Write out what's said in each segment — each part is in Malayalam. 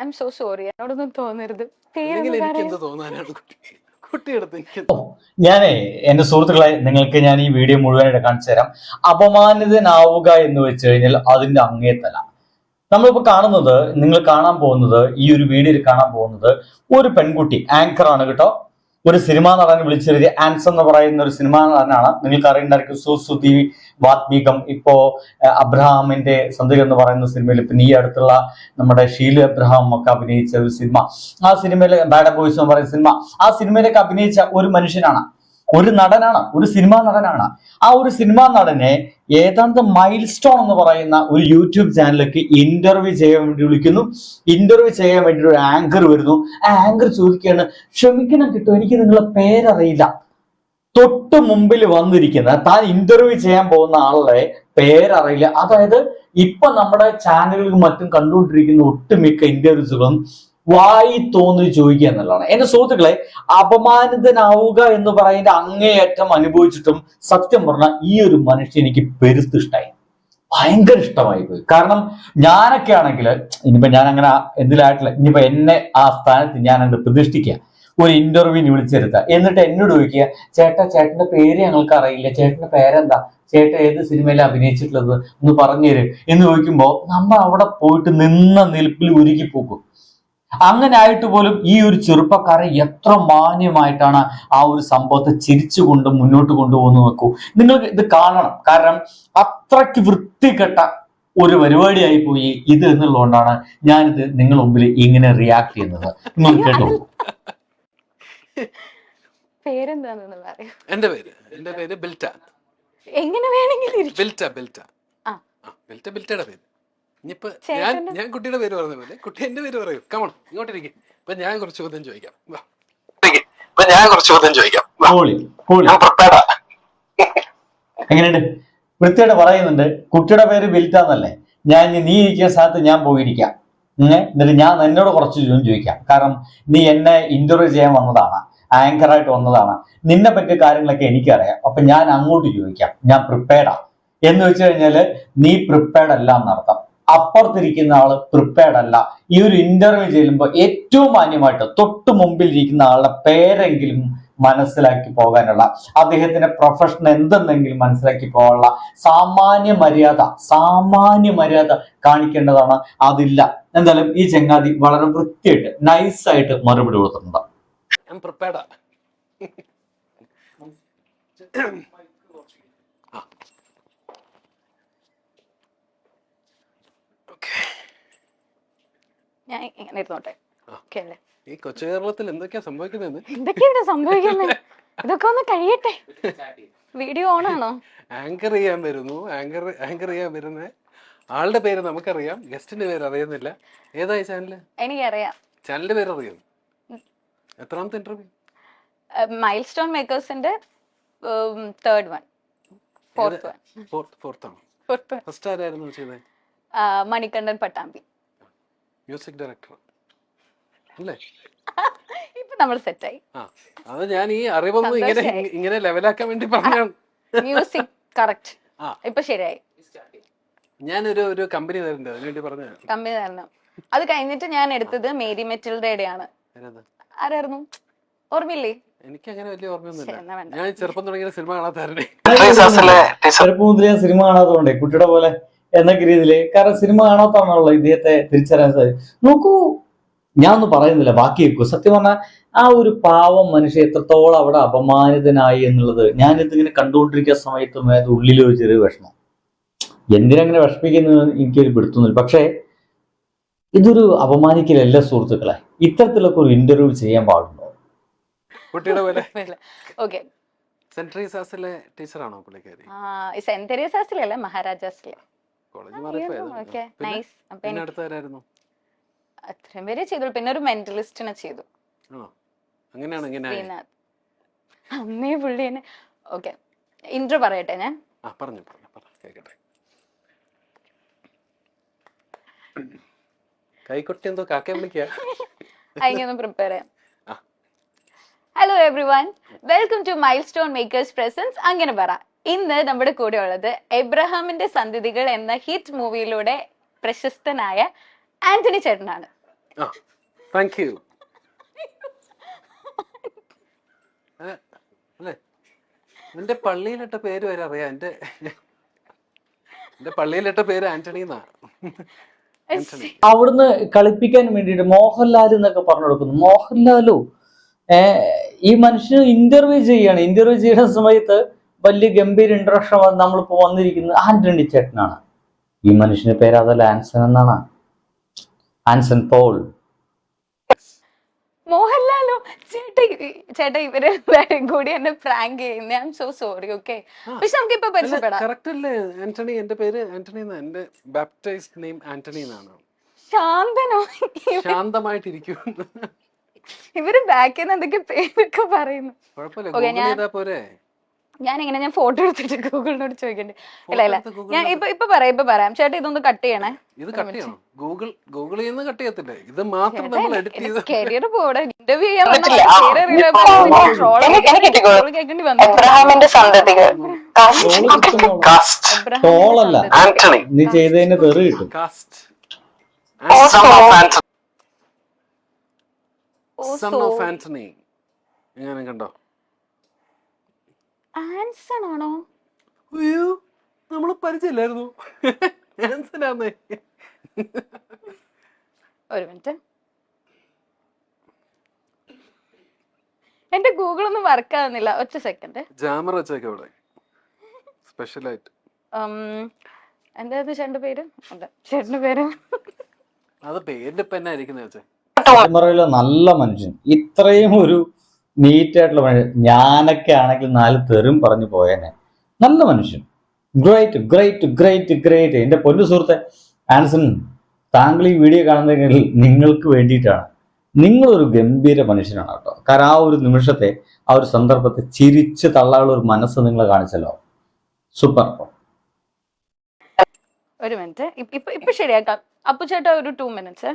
I M so sorry. എന്നോടൊന്നും തോന്നരുത്. അല്ലെങ്കിൽ എനിക്ക് എന്ത് തോന്നാനാണ് കുട്ടി കുട്ടിയെടുത്ത് എനിക്ക് ഞാനേ എന്റെ സുഹൃത്തുക്കളെ നിങ്ങൾക്ക് ഞാൻ ഈ വീഡിയോ മുഴുവനായിട്ട് കാണിച്ചു തരാം. അപമാനിതനാവുക എന്ന് വെച്ച് കഴിഞ്ഞാൽ അതിന്റെ അങ്ങേത്തല. നമ്മളിപ്പോ കാണുന്നത് നിങ്ങൾ കാണാൻ പോകുന്നത് ഈ ഒരു വീഡിയോയിൽ കാണാൻ പോകുന്നത് ഒരു പെൺകുട്ടി ആങ്കർ ആണ് കേട്ടോ. ഒരു സിനിമാ നടൻ വിളിച്ചെഴുതി ആൻസ് എന്ന് പറയുന്ന ഒരു സിനിമാ നടനാണ്. നിങ്ങൾക്ക് അറിയുണ്ടായിരിക്കും സുസുതി വാത്മീകം. ഇപ്പോ അബ്രഹാമിന്റെ സന്ധിക എന്ന് പറയുന്ന സിനിമയിൽ പിന്നെ ഈ അടുത്തുള്ള നമ്മുടെ ഷീലു അബ്രഹാം ഒക്കെ അഭിനയിച്ച ഒരു സിനിമ. ആ സിനിമയിലെ ബാഡ് ബോയ്സ് എന്ന് പറയുന്ന സിനിമ. ആ സിനിമയിലൊക്കെ അഭിനയിച്ച ഒരു മനുഷ്യനാണ് ഒരു നടനാണ് ഒരു സിനിമാ നടനാണ്. ആ ഒരു സിനിമാ നടനെ ഏതാണ്ട് മൈൽ സ്റ്റോൺ എന്ന് പറയുന്ന ഒരു യൂട്യൂബ് ചാനലിലേക്ക് ഇന്റർവ്യൂ ചെയ്യാൻ വേണ്ടി വിളിക്കുന്നു. ഇന്റർവ്യൂ ചെയ്യാൻ വേണ്ടി ഒരു ആങ്കർ വരുന്നു. ആ ആങ്കർ ചോദിക്കുകയാണ് ക്ഷമിക്കണം കിട്ടും എനിക്ക് നിങ്ങളെ പേരറിയില്ല. തൊട്ട് മുമ്പിൽ വന്നിരിക്കുന്ന താൻ ഇന്റർവ്യൂ ചെയ്യാൻ പോകുന്ന ആളുടെ പേരറിയില്ല. അതായത് ഇപ്പൊ നമ്മുടെ ചാനലുകളും മറ്റും കണ്ടുകൊണ്ടിരിക്കുന്ന ഒട്ടുമിക്ക ഇന്റർവ്യൂസുകളും വായി തോന്നി ചോദിക്കുക എന്നുള്ളതാണ്. എന്റെ സുഹൃത്തുക്കളെ അപമാനിതനാവുക എന്ന് പറയുന്ന അങ്ങേയറ്റം അനുഭവിച്ചിട്ടും സത്യം പറഞ്ഞാൽ ഈ ഒരു മനുഷ്യൻ എനിക്ക് പെരുത്തിഷ്ടായി. ഭയങ്കര ഇഷ്ടമായി പോയി. കാരണം ഞാനൊക്കെ ആണെങ്കിൽ ഇനിയിപ്പോ ഞാൻ അങ്ങനെ എന്തിലായിട്ടില്ല ഇനിയിപ്പോ എന്നെ ആ സ്ഥാനത്ത് ഞാൻ അത് പ്രതിഷ്ഠിക്കുക. ഒരു ഇന്റർവ്യൂവിന് വിളിച്ചെടുക്കുക. എന്നിട്ട് എന്നോട് ചോദിക്കുക ചേട്ടാ ചേട്ടന്റെ പേര് ഞങ്ങൾക്ക് അറിയില്ല. ചേട്ടന്റെ പേരെന്താ? ചേട്ടൻ ഏത് സിനിമയിലാണ് അഭിനയിച്ചിട്ടുള്ളത്? ഒന്ന് പറഞ്ഞുതരും. എന്ന് ചോദിക്കുമ്പോൾ നമ്മൾ അവിടെ പോയിട്ട് നിന്ന നിൽപ്പിൽ ഉരുകി പോകും അങ്ങനെ ആയിട്ട് പോലും ഈ ഒരു ചെറുപ്പക്കാരെ എത്ര മാന്യമായിട്ടാണ് ആ ഒരു സംഭവത്തെ ചിരിച്ചുകൊണ്ട് മുന്നോട്ട് കൊണ്ടുപോകുന്നു നോക്കൂ. നിങ്ങൾക്ക് ഇത് കാണണം. കാരണം അത്രയ്ക്ക് വൃത്തികെട്ട ഒരു പരിപാടിയായി പോയി ഇത് എന്നുള്ളതുകൊണ്ടാണ് ഞാനിത് നിങ്ങളുടെ മുമ്പിൽ ഇങ്ങനെ റിയാക്ട് ചെയ്യുന്നത്. നിങ്ങൾ കേട്ടോ. എന്റെ പേര്. എന്റെ പേര് ബിൽറ്റ. എങ്ങനെ വേണമെങ്കിലും ഇരിക്കും. ബിൽറ്റ ബിൽറ്റ. ബിൽറ്റ ബിൽറ്റയുടെ പേര്. ഇനിയിപ്പോ ഞാൻ ഞാൻ കുട്ടിയുടെ പേര് പറഞ്ഞ പോലെ കുട്ടി എന്റെ പേര് പറയൂ. കമൺ ഇങ്ങോട്ടിരിക്കും. ഇപ്പൊ ഞാൻ കുറച്ച് ചോദ്യം ചോദിക്കാം. വാ. ഇപ്പൊ ഞാൻ കുറച്ച് ചോദ്യം ചോദിക്കാം. ഹോളി ഹോളി ഞാൻ പ്രിപ്പയർഡാ എങ്ങനെയുണ്ട്? വൃത്തിയായിട്ട് പറയുന്നുണ്ട്. കുട്ടിയുടെ പേര് ബിൽറ്റാന്നല്ലേ ഞാൻ ഇനി നീ ഇരിക്കുന്ന സ്ഥലത്ത് ഞാൻ പോയിരിക്കാം. എന്നിട്ട് ഞാൻ എന്നോട് കുറച്ച് ചോദ്യം ചോദിക്കാം. കാരണം നീ എന്നെ ഇന്റർവ്യൂ ചെയ്യാൻ വന്നതാണ് ആങ്കറായിട്ട് വന്നതാണ്. നിന്നെ പറ്റിയ കാര്യങ്ങളൊക്കെ എനിക്കറിയാം. അപ്പൊ ഞാൻ അങ്ങോട്ട് ചോദിക്കാം. ഞാൻ പ്രിപ്പയർഡാ എന്ന് വെച്ച് കഴിഞ്ഞാൽ നീ പ്രിപ്പയർഡ് അല്ല എന്നർത്ഥം. അപ്പുറത്തിരിക്കുന്ന ആൾ പ്രിപ്പയർഡ് അല്ല. ഈ ഒരു ഇന്റർവ്യൂ ചെയ്യുമ്പോൾ ഏറ്റവും മാന്യമായിട്ട് തൊട്ട് മുമ്പിൽ ഇരിക്കുന്ന ആളുടെ പേരെങ്കിലും മനസ്സിലാക്കി പോകാനുള്ള അദ്ദേഹത്തിന്റെ പ്രൊഫഷൻ എന്തെന്നെങ്കിലും മനസ്സിലാക്കി പോകാനുള്ള സാമാന്യ മര്യാദ സാമാന്യ മര്യാദ കാണിക്കേണ്ടതാണ്. അതില്ല. എന്തായാലും ഈ ചങ്ങാതി വളരെ വൃത്തിയായിട്ട് നൈസായിട്ട് മറുപടി കൊടുത്തിട്ടുണ്ട്. ഞാൻ ഇങ്ങനെ ഇരുന്നോട്ടെ. ഓക്കെ അല്ലേ? ഈ കൊച്ചു കേരളത്തിൽ എന്തൊക്കെയാ സംഭവിക്കുന്നതെന്ന്? എന്തൊക്കെയാണ് സംഭവിക്കുന്നത് ഇതൊക്കെ ഒന്ന് കഴിയട്ടെ. വീഡിയോ ഓൺ ആണോ? ആങ്കർ ചെയ്യാൻ വരുന്നു. ആങ്കർ ആങ്കർ ചെയ്യാൻ വരുന്ന ആളുടെ പേര് നമുക്കറിയാം. ഗസ്റ്റിന്റെ പേര് അറിയുന്നില്ല. ഏതായി ചാനൽ? എനിക്കറിയാം. ചാനലിന്റെ പേര് അറിയാം? എത്രാമത്തെ interview milestone മേക്കേഴ്സിന്റെ third one fourth one fourth fourth ആണ്? ഫസ്റ്റ് ആരായിരുന്നു ചെയ്തത്? മണികണ്ഠൻ പട്ടാമ്പി. Music director. അല്ലേ? ഇപ്പൊ നമ്മൾ സെറ്റായി. ആ അത് ഞാൻ ഈ അറിവൊന്നും ഇങ്ങനെ. ഇങ്ങനെ ലെവലാക്കാൻ വേണ്ടി പറഞ്ഞാണ് മ്യൂസിക് കറക്റ്റ്. ആ. ഇപ്പൊ ശരിയായി. ഞാനൊരു ഒരു കമ്പനി തരുന്നുണ്ട് അതിനു വേണ്ടി പറഞ്ഞു കമ്പനി തരണം. അത് കഴിഞ്ഞിട്ട് ഞാൻ എടുത്തത് മേരി മെറ്റിൽഡയുടെ ആണ് ആരായിരുന്നു? ഓർമ്മയില്ലേ? എനിക്ക് അങ്ങനെ വലിയ ഓർമ്മയൊന്നുമില്ല. ഞാൻ ചെറുപ്പം തുടങ്ങിയ സിനിമ ടീച്ചർ ചെറുപ്പം മുതലേ സിനിമ കാണാത്തതുകൊണ്ടേ കുട്ടിയുടെ പോലെ എന്നൊക്കെ രീതിയിൽ കാരണം സിനിമ കാണാത്താണല്ലോ ഇദ്ദേഹത്തെ തിരിച്ചറിയാൻ സാധിക്കും. നോക്കൂ ഞാൻ ഒന്നും പറയുന്നില്ല. ബാക്കി വെക്കൂ സത്യം പറഞ്ഞാൽ ആ ഒരു പാവം മനുഷ്യ എത്രത്തോളം അവിടെ അപമാനിതനായി എന്നുള്ളത് ഞാനിതിങ്ങനെ കണ്ടുകൊണ്ടിരിക്കുന്ന സമയത്തും അത് ഉള്ളിലൊരു ചെറിയ വിഷമം. എന്തിനങ്ങനെ വിഷമിക്കുന്നത് എനിക്കൊരു പിടുത്തുന്നില്ല പക്ഷേ ഇതൊരു അപമാനിക്കലല്ല സുഹൃത്തുക്കളെ. ഇത്തരത്തിലൊക്കെ ഒരു ഇന്റർവ്യൂ ചെയ്യാൻ പാടുണ്ടോ? കുട്ടിയുടെ പോലെ. ഓക്കെ സെന്റ് തെരേസാസിലെ ടീച്ചറാണോ പുള്ളിക്കാരി? സെന്റ് തെരേസാസിലല്ലേ മഹാരാജാസിലെ. കോളേജ് അത്രയും പേരെ ചെയ്തു പിന്നെ ഒരു മെന്റലിസ്റ്റിനെ ചെയ്തു. അങ്ങനെയാണ് അന്നേ പുള്ളി എന്നെ ഓക്കെ ഇൻട്രോ പറയട്ടെ ഞാൻ? പറഞ്ഞു പറഞ്ഞു പറഞ്ഞു കേക്കട്ടെ. കൈക്കൊട്ടി എന്തോ കാക്കയെ വിളിക്കുക അതിനൊന്ന് പ്രിപ്പയർ ചെയ്യാം. Hello everyone welcome to milestone makers presents അങ്ങനെ പറ. ഇന്ന് നമ്മുടെ കൂടെ ഉള്ളത് എബ്രഹാമിന്റെ സന്ധിതികൾ എന്ന ഹിറ്റ് മൂവിയിലൂടെ പ്രശസ്തനായ ആന്റണി ചേട്ടനാണ്. താങ്ക് യു നിന്റെ പള്ളിയിലിട്ട പേര് വരെ അറിയാം. എന്റെ എന്റെ പള്ളിയിലിട്ട പേര് ആന്റണി എന്നാ. അവിടുന്ന് കളിപ്പിക്കാൻ വേണ്ടിയിട്ട് മോഹൻലാൽ എന്നൊക്കെ പറഞ്ഞു കൊടുക്കുന്നു. മോഹൻലാലു? ഈ മനുഷ്യന് ഇന്റർവ്യൂ ചെയ്യാണ്. ഇന്റർവ്യൂ ചെയ്യുന്ന സമയത്ത് വലിയ ഗംഭീര ഇൻട്രഷൻ നമ്മളിപ്പോ വന്നിരിക്കുന്നത് ആന്റണി ചേട്ടനാണ്. ഈ മനുഷ്യന്റെ പേര് അതല്ല ആൻസൺ എന്നാണ്. ആൻസൺ പോൾ. മോഹൻലാലോ ചേട്ടാ ചേട്ടാ ഇവർ കൂടി എന്നെ പ്രാങ്ക് ചെയ്യുന്നേ. I'm so sorry okay പക്ഷെ നമുക്ക് ഇപ്പൊ പരിചയപ്പെടാം. കറക്റ്റ് അല്ലേ ആന്റണി എന്റെ പേര് ആന്റണി എന്റെ ബാപ്റ്റൈസ്ഡ് നെയിം ആന്റണി എന്നാണ്? ശാന്തനോ? ശാന്തമായിട്ട് ശാന്തമായിട്ടിരിക്കും ഇവർ ബാക്കിൽ നിന്ന് എന്തൊക്കെ പേരൊക്കെ പറയുന്നു. കുഴപ്പമില്ല ഓക്കെ ഞാൻ- ചെയ്താ പോരെ. ഞാൻ എങ്ങനെ ഞാൻ ഫോട്ടോ എടുത്തിട്ട് ഗൂഗിളിനോട് ചോദിക്കണ്ടേ. ഇല്ല ഇല്ല. ഞാൻ ഇപ്പൊ ഇപ്പൊ പറയാം ഇപ്പൊ പറയാം. ചേട്ടാ ഇതൊന്ന് കട്ട് ചെയ്യണേ. ഇത് കട്ട് ചെയ്യണം. ഗൂഗിൾ ഗൂഗിളിൽ നിന്ന് കട്ട് ചെയ്യത്തില്ലേ? ഇത് മാത്രം നമ്മൾ എഡിറ്റ് ചെയ്ത് കരിയർ പോടെ ഇന്റർവ്യൂ ചെയ്യാൻ നീ ചെയ്തതിന് തെറി കിട്ടും. ആന്റണി എങ്ങനെ കണ്ടോ? ആൻസൺ ആണോ അയ്യോ നമ്മൾ പരിചയമില്ലായിരുന്നു. ആൻസനാന്നേ ഒരു മിനിറ്റ്. എന്റെ ഗൂഗിൾ ഒന്നും വർക്ക് ആവുന്നില്ല. ഒറ്റ സെക്കൻഡ് ജാമർ വെച്ചേക്ക് അവിടെ സ്പെഷ്യൽ ആയിട്ട്. എന്തായിരുന്നു ചേട്ടന്റെ പേര്? അല്ല ചേട്ടന്റെ പേര്. അത് പേരിന്റെ ഇപ്പൊ എന്നാ ഇരിക്കുന്നത് വെച്ചേ നല്ല മനുഷ്യൻ. ഇത്രയും ഒരു നീറ്റ് ആയിട്ടുള്ള മനുഷ്യൻ ഞാനൊക്കെ ആണെങ്കിൽ നാല് തെറും പറഞ്ഞു പോയേനെ. നല്ല മനുഷ്യൻ. ഗ്രേറ്റ് ഗ്രേറ്റ് ഗ്രേറ്റ് ഗ്രേറ്റ് എന്റെ പൊന്നു സുഹൃത്തെ ആൻസൺ താങ്കൾ ഈ വീഡിയോ കാണുന്നതെങ്കിൽ നിങ്ങൾക്ക് വേണ്ടിയിട്ടാണ്. നിങ്ങളൊരു ഗംഭീര മനുഷ്യനാണ് കേട്ടോ. കാരണം ആ ഒരു നിമിഷത്തെ ആ ഒരു സന്ദർഭത്തെ ചിരിച്ച് തള്ളാനുള്ള ഒരു മനസ്സ് നിങ്ങൾ കാണിച്ചല്ലോ. സൂപ്പർ ഒരു മിനിറ്റ് ഇപ്പൊ ഇപ്പൊ ശരിയാക്കാം. അപ്പു ചേട്ടാ ഒരു ടു മിനിറ്റ്സ്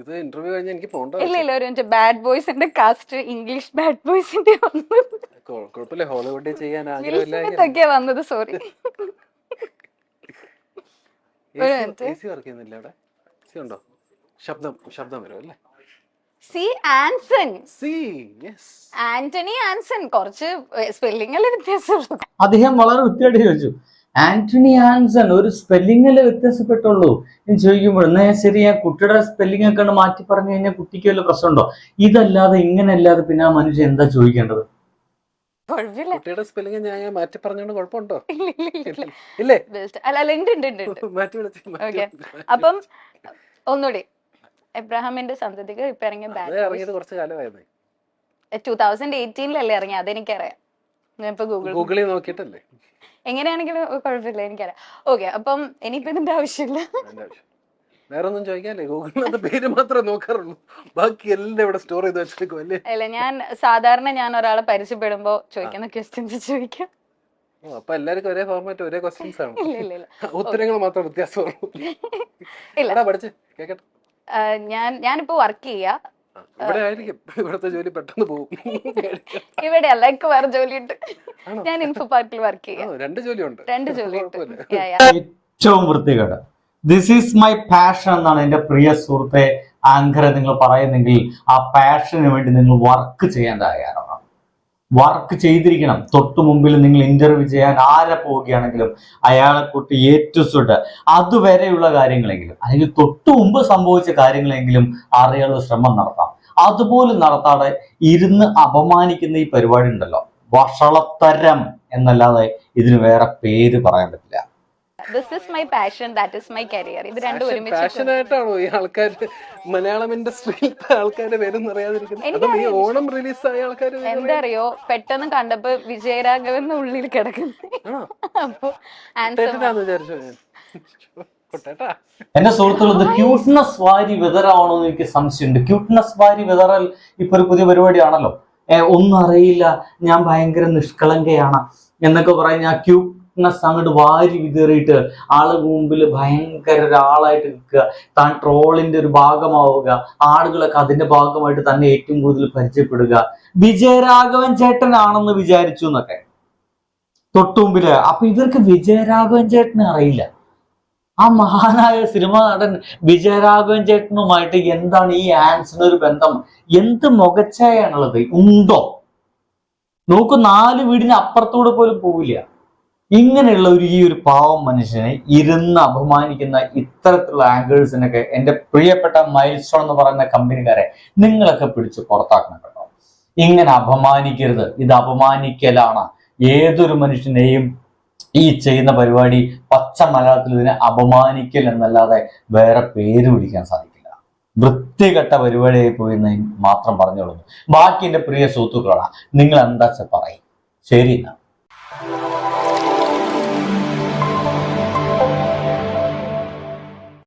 ഇത് ഇന്റർവ്യൂ കഴിഞ്ഞ എനിക്ക് പോകണ്ട ഇല്ല ഇല്ല ഒരു മിനിറ്റ്. ബാഡ് ബോയ്സിന്റെ കാസ്റ്റ് ഇംഗ്ലീഷ് ബാഡ് ബോയ്സിന്റെ കുഴപ്പമില്ല. ഹോളിവുഡിൽ ചെയ്യാൻ ആഗ്രഹമില്ല വന്നത് സോറി ഒരു minute. എ സി വർക്ക് ചെയ്യുന്നില്ല അവിടെ? സി ഉണ്ടോ? ശബ്ദം ശബ്ദം വരും അല്ലേ? C Anson. C yes Antony Anson. കുറച്ച് സ്പെല്ലിംഗ് അല്ലേ വ്യത്യാസമുള്ളൂ അദ്ദേഹം വളരെ വൃത്തിയായിട്ട് ചോദിച്ചു. ആന്റണി ആൻസൺ ഒരു സ്പെല്ലിങ്ങല്ലേ വ്യത്യാസപ്പെട്ടുള്ളൂ? എന്ന് ചോദിക്കുമ്പോൾ എന്നാ ശരി ഞാൻ കുട്ടിയുടെ സ്പെല്ലിംഗ് ഒക്കെ ഒന്ന് മാറ്റി പറഞ്ഞു കഴിഞ്ഞാൽ കുട്ടിക്ക് വല്ല പ്രശ്നമുണ്ടോ? ഇതല്ലാതെ ഇങ്ങനെ അല്ലാതെ പിന്നെ ആ മനുഷ്യൻ എന്താ ചോദിക്കേണ്ടത്? കുട്ടിയുടെ സ്പെല്ലിംഗ് ഞാൻ മാറ്റി പറഞ്ഞോണ്ട് കുഴപ്പമുണ്ടോ? ഇല്ല, ഇല്ല, ഇല്ല, ഇല്ല. ഇല്ലേ അല്ല ഉണ്ട് ഉണ്ട്. അപ്പം ഒന്നുകൂടി. എബ്രഹാമിന്റെ സന്തതികൾ ഇപ്പൊ ഇറങ്ങിയ അത് ബാഡ് ഇറങ്ങിയത് കുറച്ച് കാലമായിരുന്നു. ടൂ തൗസൻഡ് എയ്റ്റീനിലല്ലേ ഇറങ്ങിയത് അതെനിക്കറിയാം. ഞാൻ ഇപ്പൊ ഗൂഗിൾ ഗൂഗിളിൽ നോക്കിയിട്ടല്ലേ? എങ്ങനെയാണെങ്കിലും കുഴപ്പമില്ല എനിക്കറിയാം. ഓക്കെ അപ്പം ഇനിയിപ്പോ ഇതിന്റെ ആവശ്യമില്ല? വേറെ ഒന്നും ചോദിക്കാല്ലേ? ഗൂഗിളിനകത്ത് പേര് മാത്രമേ നോക്കാറുള്ളൂ. ബാക്കി എല്ലാം ഇവിടെ സ്റ്റോർ ചെയ്ത് വെച്ചേക്കും അല്ലേ? അല്ല ഞാൻ സാധാരണ ഞാൻ ഒരാളെ പരിചയപ്പെടുമ്പോ ചോദിക്കുന്ന ക്വസ്റ്റ്യൻസ് ചോദിക്കാം. അപ്പൊ എല്ലാവർക്കും ഒരേ ഫോർമാറ്റ് ഒരേ ക്വസ്റ്റ്യൻസ് ആണ്. ഉത്തരങ്ങൾ മാത്രം വ്യത്യാസമുള്ളൂ. ഇല്ല. പഠിച്ച് കേക്കട്ടെ. ഞാൻ ഞാനിപ്പോ വർക്ക് ചെയ്യാ. ഇവിടെ ആയിരിക്കും ഇവിടുത്തെ ജോലി പെട്ടെന്ന് പോകും ഇവിടെ അല്ല എനിക്ക് വേറെ ജോലിയുണ്ട്? ഞാൻ ഇൻഫോ പാർക്കിൽ വർക്ക് ചെയ്യാം. രണ്ട് ജോലിയുണ്ട്. രണ്ട് ജോലിയുണ്ട്. ഏറ്റവും വൃത്തികേട്. ദിസ് ഈസ് മൈ പാഷൻ എന്നാണ് എന്റെ പ്രിയ സുഹൃത്തെ ആങ്കറെ നിങ്ങൾ പറയുന്നെങ്കിൽ ആ പാഷന് വേണ്ടി നിങ്ങൾ വർക്ക് ചെയ്യാൻ തയ്യാറാണ് വർക്ക് ചെയ്തിരിക്കണം. തൊട്ടു മുമ്പിൽ നിങ്ങൾ ഇന്റർവ്യൂ ചെയ്യാൻ ആരെ പോവുകയാണെങ്കിലും അയാളെ കൂട്ടി ഏറ്റുസുട്ട് അതുവരെയുള്ള കാര്യങ്ങളെങ്കിലും അല്ലെങ്കിൽ തൊട്ടു മുമ്പ് സംഭവിച്ച കാര്യങ്ങളെങ്കിലും അറിയാനുള്ള ശ്രമം നടത്താം. അതുപോലും നടത്താതെ ഇരുന്ന് അപമാനിക്കുന്ന ഈ പരിപാടി ഉണ്ടല്ലോ. വഷളത്തരം എന്നല്ലാതെ ഇതിന് വേറെ പേര് പറയാൻ പറ്റില്ല. This is my passion that is my career ഇത് രണ്ടും ഒരുമിച്ച് ആയിട്ടാണോ ഈ ആൾക്കാർ മലയാളം ഇൻഡസ്ട്രിയിൽ ആൾക്കാരുടെ പേരൊന്നും അറിയാതിരിക്കുന്നത്? ഓണം റിലീസ് ആയ ആൾക്കാർ എന്താ അറിയോ പെട്ടെന്ന് കണ്ടപ്പോ വിജയരാഘവൻ ഉള്ളിൽ കിടക്കുന്നു. അപ്പൊ എന്റെ സുഹൃത്തുക്കൾ ക്യൂട്ട്നസ് വാരി വിതറാണോ എന്ന് എനിക്ക് സംശയമുണ്ട്. ക്യൂട്ട്നസ് വാരി വിതറൽ ഇപ്പൊ ഒരു പുതിയ പരിപാടിയാണല്ലോ. ഒന്നും അറിയില്ല ഞാൻ ഭയങ്കര നിഷ്കളങ്കയാണ് എന്നൊക്കെ പറഞ്ഞ് ആ ക്യൂട്ട്നെസ് അങ്ങോട്ട് വാരി വിതറിയിട്ട് ആൾ മുമ്പിൽ ഭയങ്കര ഒരാളായിട്ട് നിൽക്കുക. താൻ ട്രോളിന്റെ ഒരു ഭാഗമാവുക. ആളുകളൊക്കെ അതിന്റെ ഭാഗമായിട്ട് തന്നെ ഏറ്റവും കൂടുതൽ പരിചയപ്പെടുക. വിജയരാഘവൻ ചേട്ടനാണെന്ന് വിചാരിച്ചു എന്നൊക്കെ. തൊട്ടുമുമ്പിൽ. അപ്പൊ ഇവർക്ക് വിജയരാഘവൻ ചേട്ടനെ അറിയില്ല. ആ മഹാനായ സിനിമ നടൻ വിജയരാഘവൻ ചേട്ടനുമായിട്ട് എന്താണ് ഈ ആൻസിന് ഒരു ബന്ധം? എന്ത് മുഖച്ചായാണുള്ളത് ഉണ്ടോ? നോക്കൂ നാല് വീടിന് അപ്പുറത്തൂടെ പോലും പോവില്ല. ഇങ്ങനെയുള്ള ഒരു ഈ ഒരു പാവം മനുഷ്യനെ ഇരുന്ന് അപമാനിക്കുന്ന ഇത്തരത്തിലുള്ള ആംഗിൾസിനൊക്കെ എന്റെ പ്രിയപ്പെട്ട മൈൽ സ്റ്റോൺ എന്ന് പറയുന്ന കമ്പനിക്കാരെ നിങ്ങളൊക്കെ പിടിച്ച് പുറത്താക്കണം കേട്ടോ ഇങ്ങനെ അപമാനിക്കരുത്. ഇത് അപമാനിക്കലാണ്. ഏതൊരു മനുഷ്യനെയും ഈ ചെയ്യുന്ന പരിപാടി പച്ച മലയാളത്തിൽ ഇതിനെ അപമാനിക്കൽ എന്നല്ലാതെ വേറെ പേര് വിളിക്കാൻ സാധിക്കില്ല. വൃത്തികെട്ട പരിപാടിയായി പോയി എന്ന് മാത്രം പറഞ്ഞോളൂ. ബാക്കി എന്റെ പ്രിയ സുഹൃത്തുക്കളാണ് നിങ്ങൾ എന്താ പറയും? ശരി എന്നാ.